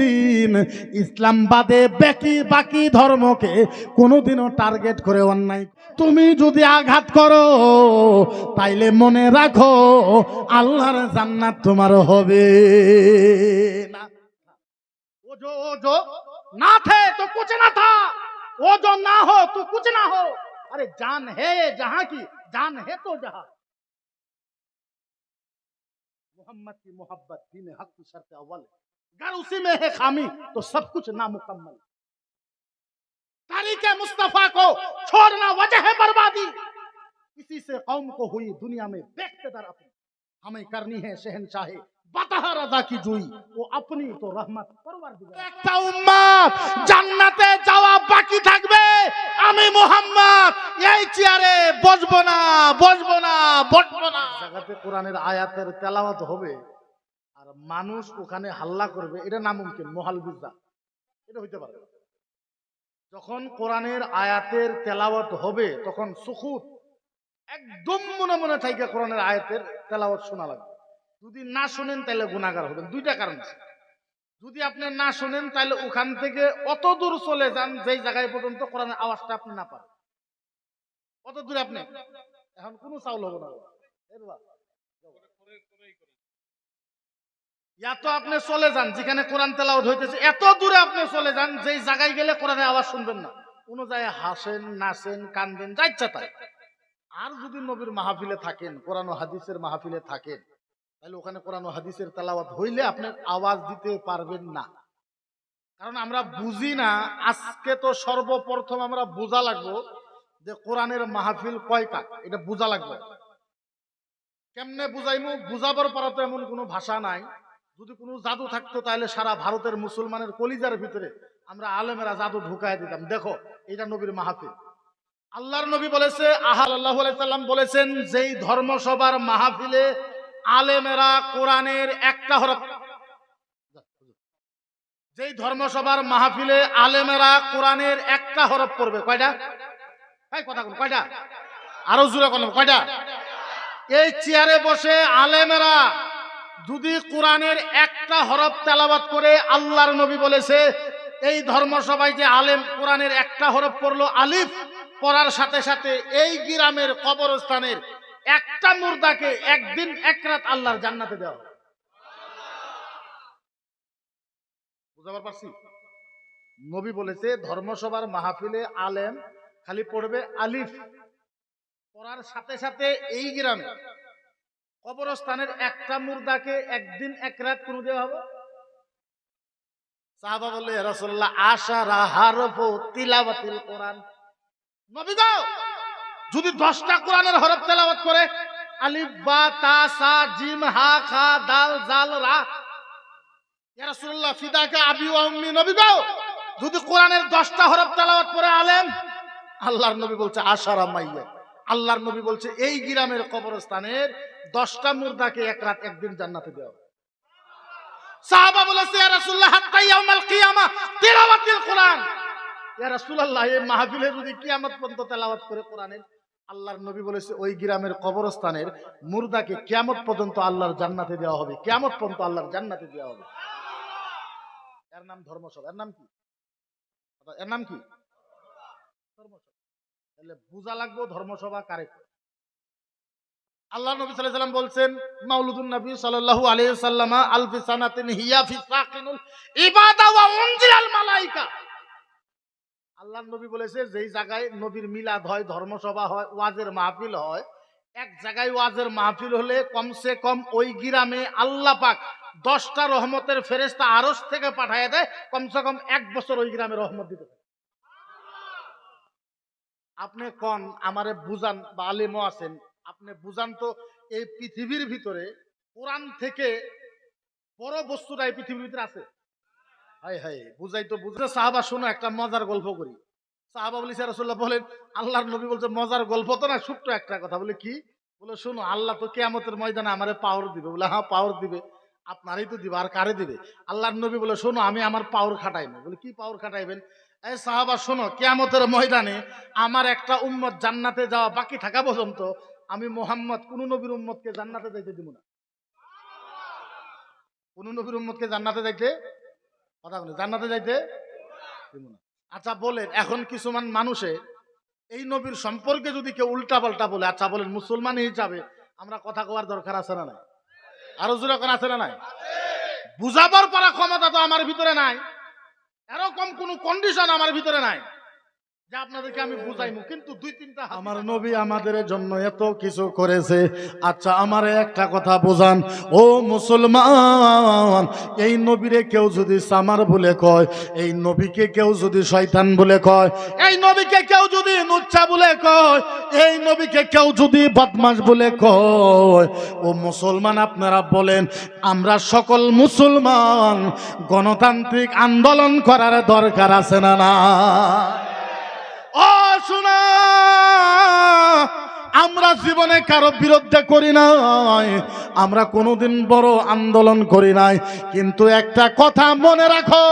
দিন ইসলাম বাদে বাকি বাকি ধর্মকে কোনোদিনও টার্গেট করে অন্যায় তুমি যদি আঘাত করো তাইলে মনে রাখো আল্লাহর জান্নাত তোমার হবে না वो जो वो जो ना थे तो कुछ ना था वो जो ना हो तो कुछ ना हो अरे जान है ये जहां की जान है तो जहां मोहम्मद की मोहब्बत दीन हक की शर्त अव्वल है। अगर उसी में है खामी तो सब कुछ नामुकम्मल है। तारीख मुस्तफा को छोड़ना वजह है बर्बादी इसी से कौम को हुई दुनिया में बेख्तदार अपनी हमें करनी है शहनशाहे বাতাহা রাজা কি জুই ও আপনি তো রহমত পরওয়ার একটা উম্মত জান্নাতে যাওয়া বাকি থাকবে আমি মোহাম্মদ এই চেয়ারে বসবো না বসবো না বসবো না জায়গাতে কোরআনের আয়াতের তেলাওয়াত হবে আর মানুষ ওখানে হাল্লা করবে, এটা নামুমকিন মোহাল বিজা এটা হইতে পারে যখন কোরআনের আয়াতের তেলাওয়াত হবে, তখন সুখুত একদম মনে মনে থাকে কোরআনের আয়াতের তেলাওয়াত শোনা লাগবে। যদি না শোনেন তাহলে গুণাগার হবেন। দুইটা কারণ আছে। যদি আপনি না শোনেন তাহলে ওখান থেকে অত দূর চলে যান, যেই জায়গায় পর্যন্ত কোরআনের আওয়াজটা আপনি না পান। কত দূরে আপনি। এখন কোনো চাউল হবে না এই বাবা, যাও। ইয়া তো আপনি চলে যান, যেখানে কোরআন তেলাওয়াত হইতেছে, এত দূরে আপনি চলে যান, যেই জায়গায় গেলে কোরআনের আওয়াজ শুনবেন না। কোনো জায়গায় হাসেন, নাচেন কানবেন যা ইচ্ছা তাই। আর যদি নবীর মাহফিলে থাকেন, কোরআন হাদিসের মাহফিলে থাকেন, তাহলে ওখানে কোরআন হাদিসের তেলাওয়াত হইলে আপনি আওয়াজ দিতে পারবেন না। কারণ আমরা বুঝি না, আজকে তো সর্বপ্রথম আমরা বোঝা লাগবো যে কোরআনের মাহফিল কয়টা। এটা বোঝা লাগবে। কেমনে বুঝাইমু? বুঝাবার পারা তো এমন কোনো ভাষা নাই। যদি কোনো জাদু থাকতো তাহলে সারা ভারতের মুসলমানের কলিজার ভিতরে আমরা আলেমেরা জাদু ঢুকায় দিতাম। দেখো এটা নবীর মাহফিল আল্লাহর নবী বলেছে আহাল আল্লাহ সাল্লাম বলেছেন, যেই ধর্মসভার মাহফিলে আলেমেরা কোরআনের একটা হরফ যেই ধর্মসভার মাহফিলে আলেমেরা কোরআনের একটা হরফ পড়বে। কয়টা? এই কথা কোন কয়টা? আরও জোরে কোন কয়টা? এই চেয়ারে বসে আলেমেরা যদি কোরআনের একটা হরফ তেলাবাত করে আল্লাহর নবী বলেছে, এই ধর্মসভায় যে আলেম, কোরআনের একটা হরফ পড়ল আলিফ, পড়ার সাথে সাথে এই গ্রামের কবরস্থানের একটা মুর্দাকে একদিন এক রাত আল্লাহর জান্নাতে দেওয়া বুঝাবার পারছি? নবী বলেছে ধর্মসভার মাহফিলে আলেম খালি পড়বে আলিফ, পড়ার সাথে সাথে এই গ্রামে কবরস্থানের একটা মুর্দাকে একদিন এক রাত কোনো দেওয়া হবে? সাহাবা বললে রাসূলুল্লাহ, আশারা হারফ তিলাওয়াতিল কোরআন। নবী গো যদি দশটা কোরআনের হরফ তেলাওয়াত করে, আলিফ, বা, তা, সা, জিম, হা, খা, দাল, জাল, রা। ইয়া রাসূলুল্লাহ, ফিদাকা আবি ওয়া উম্মি, নবী গো যদি কোরআনের দশটা হরফ তেলাওয়াত করে আলেম, আল্লাহর নবী বলছে, আশারা মাইয়া। আল্লাহর নবী বলছে, এই গ্রামের কবরস্থানের দশটা মুর্দাকে এক রাত, একদিন জান্নাতে দেওয়া হবে। সাহাবা বলেছে, ইয়া রাসূলুল্লাহ, হাত্তা ইয়াউমাল কিয়ামা কোরআন। ইয়া রাসূলুল্লাহ, এই মাহফিলে যদি কিয়ামত পর্যন্ত তেলাওয়াত করে কোরআনের আল্লাহর নবী বলেছে, ওই গ্রামের কবরস্থানের মুর্দাকে কিয়ামত পর্যন্ত আল্লাহর জান্নাতে দেওয়া হবে। কিয়ামত পর্যন্ত আল্লাহর জান্নাতে দেওয়া হবে। এর নাম ধর্মসভা এর নাম কি? এর নাম কি? ধর্মসভা তাহলে বুঝা লাগবো ধর্মসভা কারে কয়। আল্লাহ নবী সাল্লাম বলছেন মাউলুদুল নবী সাল্লাল্লাহু আলাইহি সাল্লামা আলফি হিয়া ইবাদা ওয়া মালাইকা। আল্লাহ নবী বলেছে, যেই জায়গায় নবীর মিলাদ হয়, ধর্মসভা হয়, ওয়াজের মাহফিল হয়, এক জায়গায় ওয়াজের মাহফিল হলে কমসে কম ওই গ্রামে আল্লাহ পাক দশটা রহমতের ফেরেস্তা আরস থেকে পাঠায় দেয়, কমসে কম এক বছর ওই গ্রামে রহমত দিতে আপনি কন, আমারে বুঝান বা আলিমও আছেন আপনি বুঝান তো, এই পৃথিবীর ভিতরে কোরআন থেকে বড় বস্তুটা এই পৃথিবীর ভিতরে আছে? হাই হাই বুঝাই তো বুঝতে সাহাবা শোনো, একটা মজার গল্প করি। সাহাবা বলি রাসূলুল্লাহ, বলেন, আল্লাহর নবী বলছে, মজার গল্প তো না, ছোট্ট একটা কথা। বলে কি? বলে, শোনো, আল্লাহ তো কেয়ামতের ময়দানে আমারে পাওয়ার দিবে। বলে হ্যাঁ পাওয়ার দিবে। আপনারই তো দিবে, আর কারে দিবে? আল্লাহর নবী বলে, শোনো, আমি আমার পাওয়ার খাটাই না। বলে, কি পাওয়ার খাটাইবেন? এই সাহাবা, শোনো, কেয়ামতের ময়দানে আমার একটা উম্মত জান্নাতে যাওয়া বাকি থাকা পর্যন্ত আমি মোহাম্মদ, কোন নবীর উম্মতকে জান্নাতে যাইতে দিব না। কোন নবীর উম্মতকে জান্নাতে যাইতে? কথা বলি, জান্নাতে যাইতে দিব না। আচ্ছা বলেন, এখন কিছুমান মানুষে এই নবীর সম্পর্কে যদি কেউ উল্টা পাল্টা বলে আচ্ছা বলেন, মুসলমান হিসাবে আমরা কথা কওয়ার দরকার আছে না নাই? আরও জোরে করে আছে না নাই? বুঝাবার পারা ক্ষমতা তো আমার ভিতরে নাই। এরকম কোনো কন্ডিশন আমার ভিতরে নাই। যে আপনাদেরকে আমি বুঝাইমু কিন্তু দুই তিনটা আমার নবী আমাদের জন্য এত কিছু করেছে। আচ্ছা আমার একটা কথা বোঝান। ও মুসলমান এই নবীরে কেউ যদি সামার বলে কয় এই নবীকে কেউ যদি শয়তান বলে কয় এই নবীকে কেউ যদি নুচ্ছা বলে কয় এই নবীকে কেউ যদি বদমাস বলে কয় ও মুসলমান আপনারা বলেন আমরা সকল মুসলমান গণতান্ত্রিক আন্দোলন করার দরকার আছে না না আমরা জীবনে কারও বিরুদ্ধে করি নাই। আমরা কোনোদিন বড় আন্দোলন করি নাই। কিন্তু একটা কথা মনে রাখো।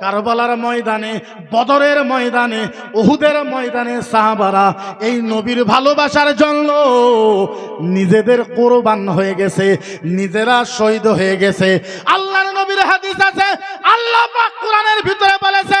কারবালার ময়দানে, বদরের ময়দানে, উহুদের ময়দানে সাহাবারা এই নবীর ভালোবাসার জন্য নিজেদের কোরবান হয়ে গেছে, নিজেরা শহীদ হয়ে গেছে। আল্লাহর নবীর হাদিস আছে, আল্লাহ কোরআনের ভিতরে বলেছে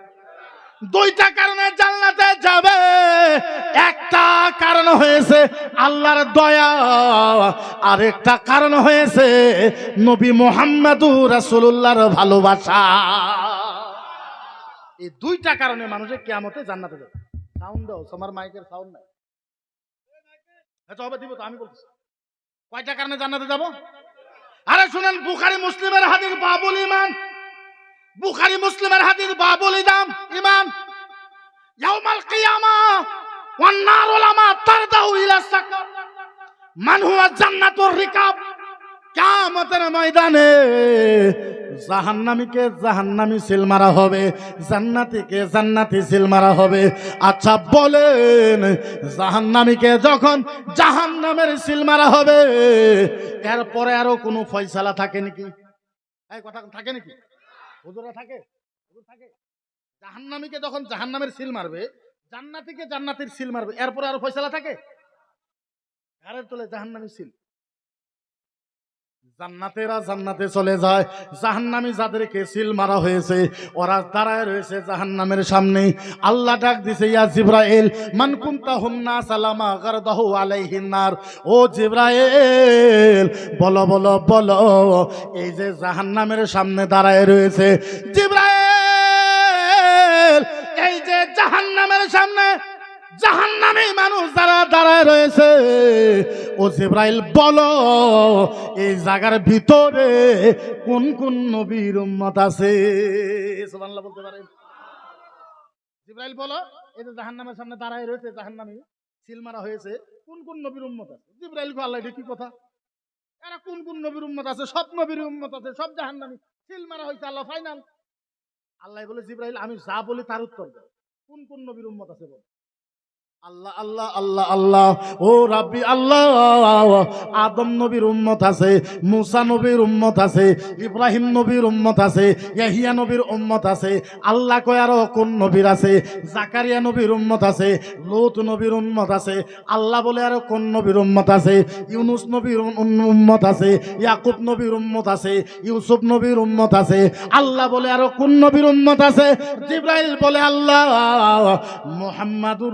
দুইটা কারণে জান্নাতে যাবে। একটা কারণ হয়েছে আল্লাহর দয়া আর একটা কারণ হয়েছে নবী মোহাম্মদুর রাসূলুল্লাহর ভালোবাসা। এই দুইটা কারণে মানুষের কিয়ামতে জান্নাতে যাবে। সাউন্ড দাও, তোমার মাইকের সাউন্ড নাই। হবে দিব তো, আমি বলছি কয়টা কারণে জান্নাতে যাব? আরে শুনেন, বুখারি, মুসলিমের হাদিস, বাবুল ইমান বুখারি মুসলিমের হাদিস বাবুল ইদাম ইমান ইয়াউমাল কিয়ামা ওয়ান নারু লামা তারদাউ ইলা সাকার। মান হুয়া জান্নাতুর রিকাব। কিয়ামতের ময়দানে জাহান্নামীকে জাহান্নামী সিল মারা হবে, জান্নাতীকে জান্নাতি সিল মারা হবে। আচ্ছা বলেন, জাহান্নামীকে যখন জাহান্নামের সিল মারা হবে, এরপরে আরও কোনো ফয়সালা থাকে নাকি? এই কথা থাকে নাকি হুজুরা থাকে, হুজুর থাকে। জাহান্নামীকে যখন জাহান্নামের সিল মারবে, জান্নাতিকে জান্নাতির সিল মারবে, এরপরে আরও ফয়সালা থাকে? ঘরের তোলে জাহান্নামী সিল। জান্নাতেরা জান্নাতে চলে যায়। জাহান্নামী যাদেরকে সিল মারা হয়েছে, ওরা দাঁড়ায় রয়েছে জাহান্নামের সামনে আল্লাহ ডাক দিছে, ইয়া জিব্রাইল, মান কুনতা হুন্না সালামা গারদাহু আলাইহিন নার। ও জিব্রাইল, বলো বলো বলো, এই যে জাহান্নামের সামনে দাঁড়ায় রয়েছে। জিব্রাইল, এই যে জাহান্নামের সামনে, জাহান্নামী মানুষ যারা দাঁড়ায় রয়েছে ও জিব্রাইল, বলো, এই জায়গার ভিতরে কোন কোন নবীর উম্মত আছে? সুবহানাল্লাহ বলতে পারেন। জিব্রাইল, বলো, এই যে জাহান্নামের সামনে দাঁড়ায় রয়েছে, জাহান্নামী, সিল মারা হয়েছে, কোন কোন নবীর উম্মত আছে? জিব্রাইল আল্লাহ, এটা কি কথা? এরা কোন কোন নবীর উম্মত আছে? সব নবীর উম্মত আছে, সব জাহান্নামী। সিল মারা হয়েছে, আল্লাহ ফাইনাল আল্লাহ বলে, জিব্রাইল, আমি যা বলি তার উত্তর দাও। কোন কোন নবীর উম্মত আছে বল? আল্লাহ আল্লাহ আল্লাহ আল্লাহ ও রাব্বি আল্লাহ আদম নবীর উম্মত আছে মুসা নবীর উম্মত আছে ইব্রাহিম নবীর উম্মত আছে ইয়াহিয়া নবীর উম্মত আছে আল্লাহ কয় আরও কোন নবীর আছে জাকারিয়া নবীর উম্মত আছে লুত নবীর উম্মত আছে আল্লাহ বলে আরও কোন নবীর উম্মত আছে ইউনুস নবীর উম্মত আছে ইয়াকুব নবীর উম্মত আছে ইউসুফ নবীর উম্মত আছে আল্লাহ বলে আরও কোন নবীর উম্মত আছে জিব্রাইল বলে আল্লাহ মুহাম্মাদুর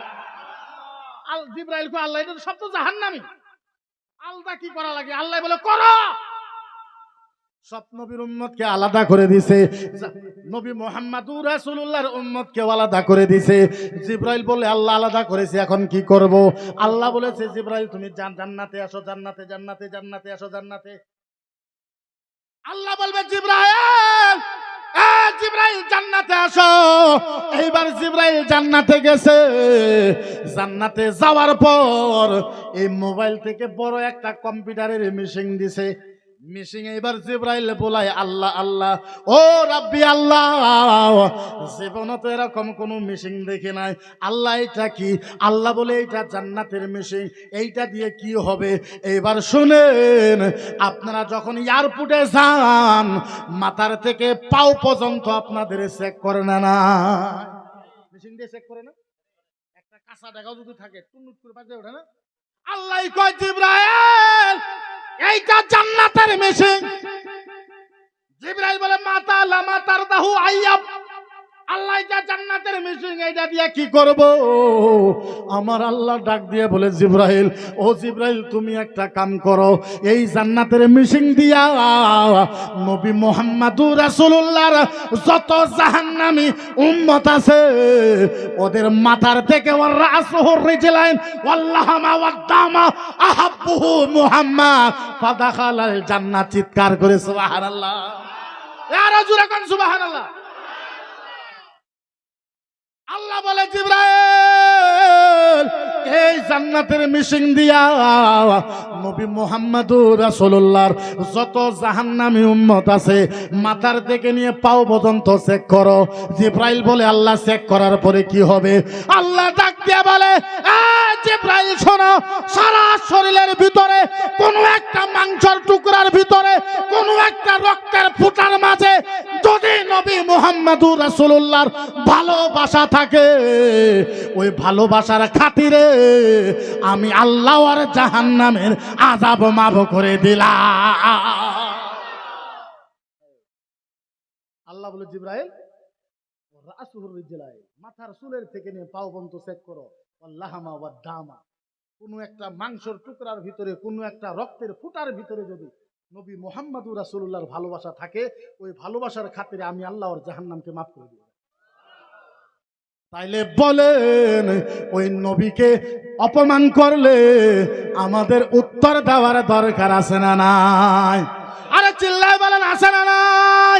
জিব্রাইল কো আল্লাহ, এটা সব তো জাহান্নামী। আলদা কি করা লাগে? আল্লাহ বলে, করো। সব নবীর উম্মতকে আলাদা করে দিছে। নবী মোহাম্মদুর রাসূলুল্লাহর উম্মতকে আলাদা করে দিছে। জিব্রাইল বলে, আল্লাহ আলাদা করেছে, এখন কি করব? আল্লাহ বলেছে, জিব্রাইল, তুমি জান্নাতে আসো, জান্নাতে জান্নাতে জান্নাতে আসো, জান্নাতে। আল্লাহ বলবে, জিব্রাইল এ জিব্রাইল জান্নাতে আসো। এইবার জিব্রাইল জান্নাতে গেছে। জান্নাতে যাওয়ার পর এই মোবাইল থেকে বড় একটা কম্পিউটারের মেশিন দিছে। মিশিং এবার জিব্রাইল বলায় আল্লাহ আল্লাহ। ও রাব্বি আল্লাহ জীবনে তো এরকম কোনো মিশিং দেখি নাই। আল্লাহ এটা কি? আল্লাহ বলে এইটা জান্নাতের মিশিং, এইটা দিয়ে কি হবে? এইবার শুনেন, আপনারা যখন এয়ারপোর্টে যান, মাথার থেকে পাও পর্যন্ত আপনাদের চেক করে না না। মিশিং দিয়ে চেক করে না? একটা কাঁচা টাকাও যদি থাকে টুনুট করে বাজে ওঠে না? আল্লাহ কয় জিব্রাইল এইটা জান্নাতের মেশিন জিব্রাইল বলে মাতা লামা তার দাহু আইয়াব। আল্লাহ এটা জান্নাতের মেশিন এইটা দিয়ে কি করব? আমার আল্লাহ ডাক দিয়ে বলে, জিব্রাইল, ও জিব্রাইল, তুমি একটা কাম করো। এই জান্নাতের মেশিন দিয়া নবী মোহাম্মদুর রাসূলুল্লাহর যত জাহান্নামী উম্মত আছে, ওদের মাথার থেকে ওর রাসুহুর রিজলাইন ওয়াল্লাহামা ওয়াদ্দামা আহাব্বুহু মুহাম্মদ। ফাদাখালাল জান্নাত চিৎকার করে, সুবহানাল্লাহ। ইয়া রাজুল এখন সুবহানাল্লাহ। আল্লাহ বলে জিব্রাইল এই জান্নাতের মিশিং দিয়া, নবী মুহাম্মদুর রাসূলুল্লাহর যত জাহান্নামী উম্মত আছে, মাথার থেকে নিয়ে পাও পর্যন্ত চেক করো। জিব্রাইল বলে, আল্লাহ চেক করার পরে কি হবে? আল্লাহ ডাক দিয়ে বলে, "এ জিব্রাইল, শোনো, সারা শরীরের ভিতরে কোন একটা মাংসের টুকরার ভিতরে, কোন একটা রক্তের ফুটার মাঝে যদি নবী মুহাম্মদুর রাসূলুল্লাহর ভালোবাসা থাকে, ওই ভালোবাসার খাতিরে আমি আল্লাহ আর জাহান্নামের আযাব মাফ করে দিলা আল্লাহ বলে, জিব্রাইল মাথার চুলের থেকে নিয়ে পাও পর্যন্ত চেক করো। আল্লাহামা ওয়া দামা। কোনো একটা মাংসর টুকরার ভিতরে, কোনো একটা রক্তের ফুটার ভিতরে যদি নবী মোহাম্মদুর রাসূলুল্লাহর ভালোবাসা থাকে, ওই ভালোবাসার খাতিরে আমি আল্লাহর জাহান্নামকে মাফ করে দিব তাইলে বলেন, ওই নবীকে অপমান করলে আমাদের উত্তর দেওয়ার দরকার আছে না নাই? আরে চিল্লায় বলেন, আছে না নাই?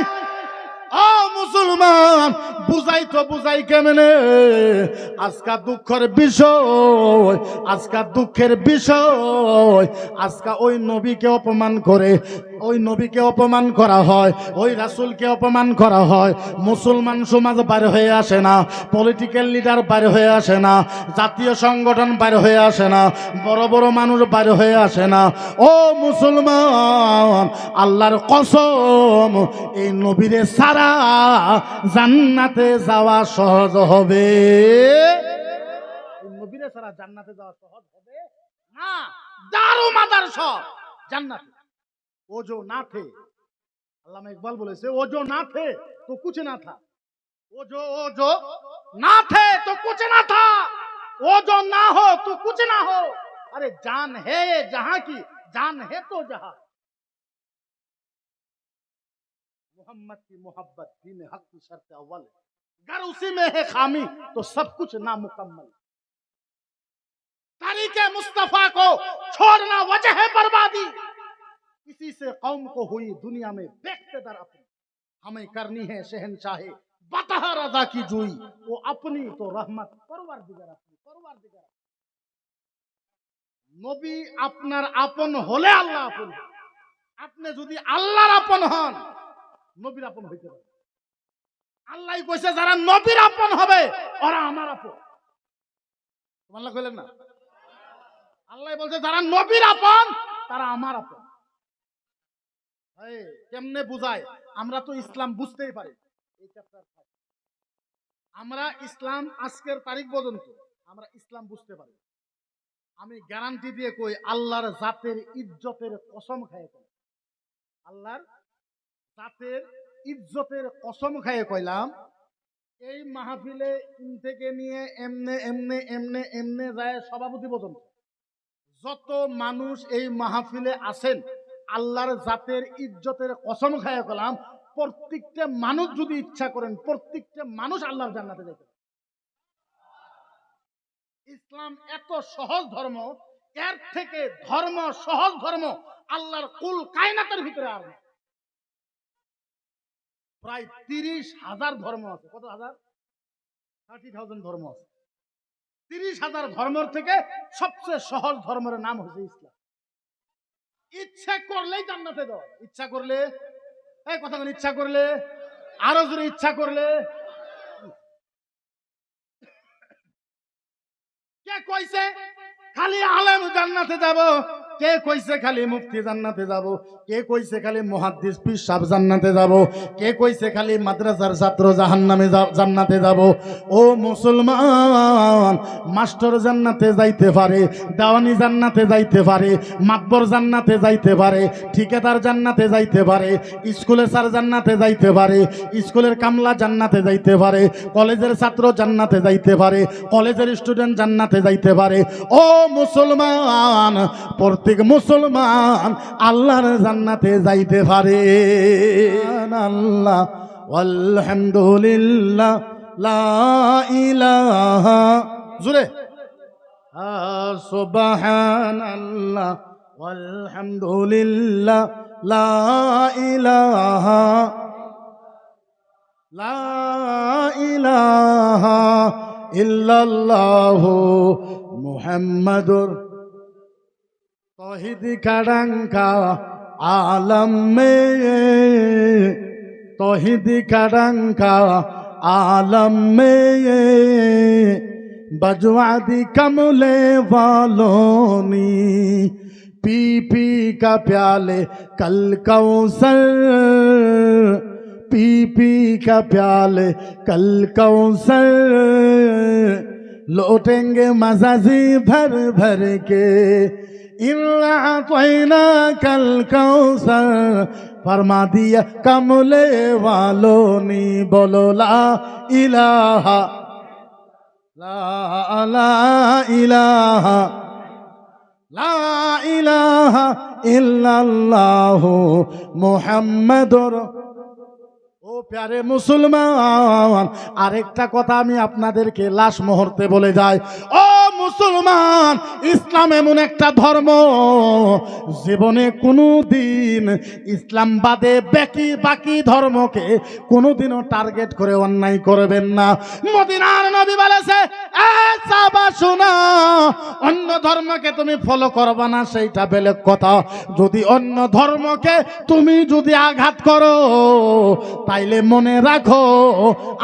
ও মুসলমান, বুঝাই তো বুঝাই কেমনে? আজকা দুঃখের বিষয়, আজকা দুঃখের বিষয়, আজকা ওই নবীকে অপমান করে ওই নবীকে অপমান করা হয়, ওই রাসূলকে অপমান করা হয়। মুসলমান সমাজ বাইরে হয়ে আসে না পলিটিক্যাল লিডার বাইরে হয়ে আসে না, জাতীয় সংগঠন বাইরে হয়ে আসে না, বড় বড় মানুষ বাইরে হয়ে আসে না। ও মুসলমান, আল্লাহর কসম, এই নবীরে সারা জান্নাতে যাওয়া সহজ হবে। নবীরে জান্নাতে যাওয়া সহজ হবে না। দারু মাদার সব জান্নাতে। ও जो ना थे। अल्लाह में इकबाल बोले से वो जो ना थे तो कुछ ना था। वो जो वो जो ना थे तो कुछ ना था। वो जो ना हो तो कुछ ना हो। अरे जान है जहाँ की, जान है तो जहाँ। मोहम्मद की मोहब्बत, दीन हक की शर्त अव्वल अगर उसी में है खामी तो सब कुछ नामुकम्मल। तारीख मुस्तफ़ा को छोड़ना वजह है बर्बादी। इसी से कौम को हुई दुनिया में बेख्तेदार अपनी हमें करनी है शहनशाहे बता रजा की जुई वो अपनी तो रहमत परवर दिगर अपनी परवर दिगर নবী আপনার আপন হলে আল্লাহ আপন হয়। আপনি যদি আল্লাহর আপন হন নবীর আপন হইতে পারে আল্লাহ কইছে যারা নবীর আপন হবে ওরা আমার আপন আল্লাহ কইলেন না আল্লাহ বলছে যারা নবীর আপন তারা আমার আপন এই, কেমনে বুঝায়? আমরা তো ইসলাম বুঝতেই পারি। আমরা ইসলাম আজকের তারিখ পর্যন্ত আমরা ইসলাম বুঝতে পারি। আমি গ্যারান্টি দিয়ে কই, আল্লাহর জাতের ইজ্জতের কসম খায় কই আল্লাহর জাতের ইজ্জতের কসম খায় কইলাম, এই মাহফিলে থেকে নিয়ে এমনে এমনে এমনে এমনে যায় সভাপতি পর্যন্ত। যত মানুষ এই মাহফিলে আছেন আল্লাহর জাতের ইজ্জতের কসম খায়া কলাম প্রত্যেকটা মানুষ যদি ইচ্ছা করেন, প্রত্যেকটা মানুষ আল্লাহর জান্নাতে যেতে ইসলাম এত সহজ ধর্ম, এর থেকে ধর্ম সহজ ধর্ম আল্লাহর কুল কায়নাতের ভিতরে আর। প্রায় তিরিশ হাজার ধর্ম আছে। কত হাজার? থার্টি থাউজেন্ড ধর্ম আছে। তিরিশ হাজার ধর্মের থেকে সবচেয়ে সহজ ধর্মের নাম হচ্ছে ইসলাম। ইচ্ছা করলেই জান্নাতে দাও ইচ্ছা করলে, এই কথা বলি ইচ্ছা করলে, আরও জোরে ইচ্ছা করলে। কে কইছে? খালি আলেম জান্নাতে যাব। কে কইছে খালি মুফতি জান্নাতে যাব? কে কইছে খালি মুহাদ্দিস পীর সাহেব জান্নাতে যাব? কে কইছে খালি মাদ্রাসার ছাত্র জাহান্নামে জান্নাতে যাব? ও মুসলমান, মাস্টার জান্নাতে যাইতে পারে, দেওয়ানি জান্নাতে যাইতে পারে মাতবর জান্নাতে যাইতে পারে, ঠিকাদার জান্নাতে যাইতে পারে, স্কুলের স্যার জান্নাতে যাইতে পারে, স্কুলের কামলা জান্নাতে যাইতে পারে, কলেজের ছাত্র জান্নাতে যাইতে পারে, কলেজের স্টুডেন্ট জান্নাতে যাইতে পারে। ও মুসলমান প্রত্যেক মুসলমান আল্লাহর জান্নাতে যাইতে পারে। আল্লাহ আলহামদুলিল্লাহ লা ইলাহা। জুড়ে সুবহানাল্লাহ আলহামদুলিল্লাহ লা ইলাহা। লা ইলাহা ইল্লাল্লাহু মুহাম্মাদুর तोहिद का रंग का आलम में। तोहिद का रंग का आलम में। बजवादी कमले वालोनी पी पी का प्याले कल कौशल पी पी का प्याले कल कौसर। लौटेंगे मजाजी भर भर के কাল ফরমা দিয়া কামলে ওয়ালো বলো লা ইলাহা, লা লা ইলাহা লা ইলাহা ও প্যারে মুসলমান। আরেকটা কথা আমি আপনাদেরকে লাশ মুহূর্তে বলে যাই। ও মুসলমান, ইসলাম এমন একটা ধর্ম। জীবনে কোনো দিন ইসলাম বাদে বাকি বাকি ধর্মকে কোনোদিনও টার্গেট করে অন্যায় করবেন না। মদিনার নবী বলেছে অন্য ধর্মকে তুমি ফলো করবা না, সেইটা বেলেগ কথা। যদি অন্য ধর্মকে তুমি যদি আঘাত করো, তাইলে মনে রাখো,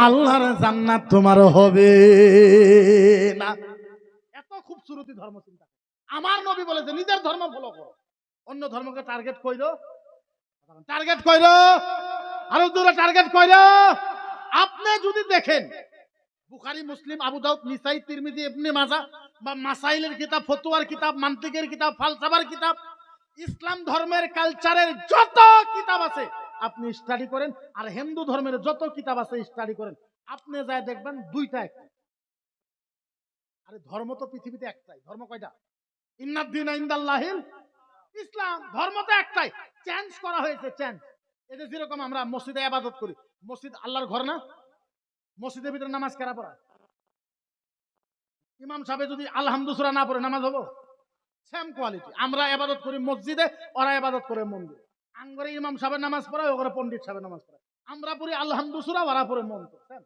আল্লাহর জান্নাত তোমার হবে না। খুবসুরতি ধর্ম চিন্তা আমার নবী বলেছে, নিজের ধর্ম ফলো করো। অন্য ধর্মকে টার্গেট কইরো। টার্গেট কইরো। আরও দূরে টার্গেট কইরো। আপনি যদি দেখেন, বুখারি, মুসলিম, আবু দাউদ, নিসাই, তিরমিজি, ইবনে মাজা বা মাসাইলের কিতাব, ফতুয়ার কিতাব, মান্তিকের কিতাব, ফালসাফার কিতাব, ইসলাম ধর্মের কালচারের যত কিতাব আছে, আপনি স্টাডি করেন। আর হিন্দু ধর্মের যত কিতাব আছে স্টাডি করেন। আপনি যায় দেখবেন দুইটা একটা। আরে ধর্ম তো পৃথিবীতে একটাই। ধর্ম কয়টা? ইন্নাদ্দিন ইন্দাল্লাহিল ইসলাম। ধর্ম তো একটাই। চেঞ্জ করা হয়েছে চেঞ্জ যে যেরকম আমরা মসজিদে আবাদত করি, মসজিদ আল্লাহর ঘর না? মসজিদের ভিতরে নামাজ কারা পড়ায় ইমাম সাহেব যদি আলহামদুসরা না পড়ে, নামাজ হব? সেম কোয়ালিটি আমরা আবাদত করি মসজিদে, ওরা আবাদত করে মন্দির। আঙ্গরে ইমাম সাহেবের নামাজ পড়ায়, ওগরে পণ্ডিত সাহেবের নামাজ পড়ায়। আমরা পড়ি আলহামদুসরা ওরা পড়ে মন্ত্র same।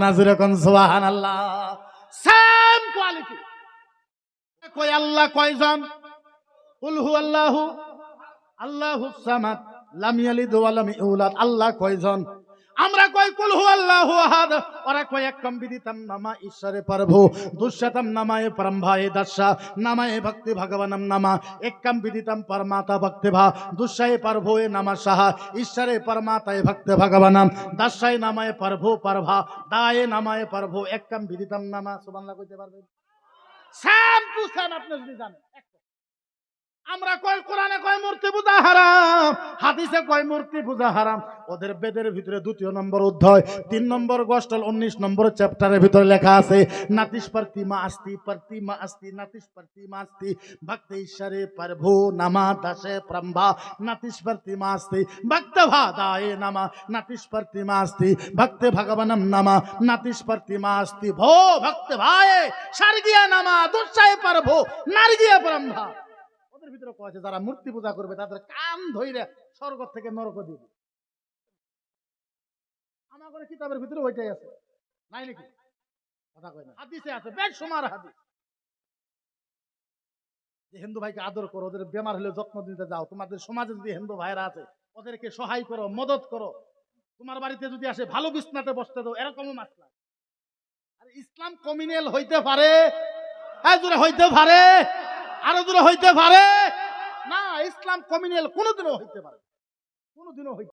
না যেরকম সোহান আল্লাহ সেম কোয়ালিটি কয় আল্লাহ, কয়জন? উলহু আল্লাহু। আল্লাহু সামাদ, লাম ইয়ালিদ ওয়া লাম ইউলাদ। আল্লাহ কয়জন? আমরা কই, কুল হু আল্লাহু আহাদ? ওরা কই, একম বিদিতাম নামা ঈশ্বরে পারভু দুষ্যতম নামায়ে পরমভায়ে দর্শা নামায়ে ভক্তি ভগবানম নামা, একম বিদিতাম পরমাতা ভক্তি ভা দুষ্যায়ে পারভোয়ে নামা সাহা, ঈশ্বরে পরমাতায়ে ভক্তি ভগবানম দর্শায় নামায়ে পারভু পারভা, দায়ে নামায়ে পারভু, একম বিদিতাম নামা। সুবহানাল্লাহ কইতে পারবেন? সেম টু সেম আপনি যদি জানেন। আমরা কই কোরআনে কয় মূর্তি পূজা হারাম, হাদিসে কয় মূর্তি পূজা হারাম? ওদের বেদের ভিতরে দ্বিতীয় নম্বর অধ্যায়, তিন নম্বর গোষ্ঠল, উনিশ নম্বর চ্যাপ্টারের ভিতরে লেখা আছে, নাতিশ প্রতিমা আস্তি প্রতিমা আস্তি, নাতিশ প্রতিমা আস্তি, ভক্ত ঈশ্বরে প্রভু নামা দশে ব্রহ্মা নাতিশ প্রতিমা আস্তি, ভক্ত ভাদায় নামা, নাতিশ প্রতিমা আস্তি, ভক্ত ভগবানম নামা, নাতিশ প্রতিমা আস্তি, ভো ভক্ত ভাই স্বর্গীয় নামা, দুঃসায় প্রভু নার্গীয় ব্রহ্মা। ভিতরে কয়েছে যারা মূর্তি পূজা করবে, তাদের কান ধইরে স্বর্গ থেকে নরক দিবে। আমার কিতাবের ভিতরে ওইটাই আছে। নাই নাকি? কথা কয় না। হাদিসে আছে, বেশ সমার হাদিস। যে হিন্দু ভাইকে আদর করো, ওদের বেমার হলে যত্ন দিতে যাও। তোমাদের সমাজে যদি হিন্দু ভাইরা আছে, ওদেরকে সহায় করো, মদত করো, তোমার বাড়িতে যদি আসে, ভালো বিছনাতে বসতে দাও, এরকমও মাসলা। আর ইসলাম কমিউনাল হইতে পারে হ্যাঁ জোরে হইতে পারে, আরও দূরে হইতে পারে। না ইসলাম কমিউনিয়াল কোনোদিনও হইতে পারে কোনোদিনও হইতে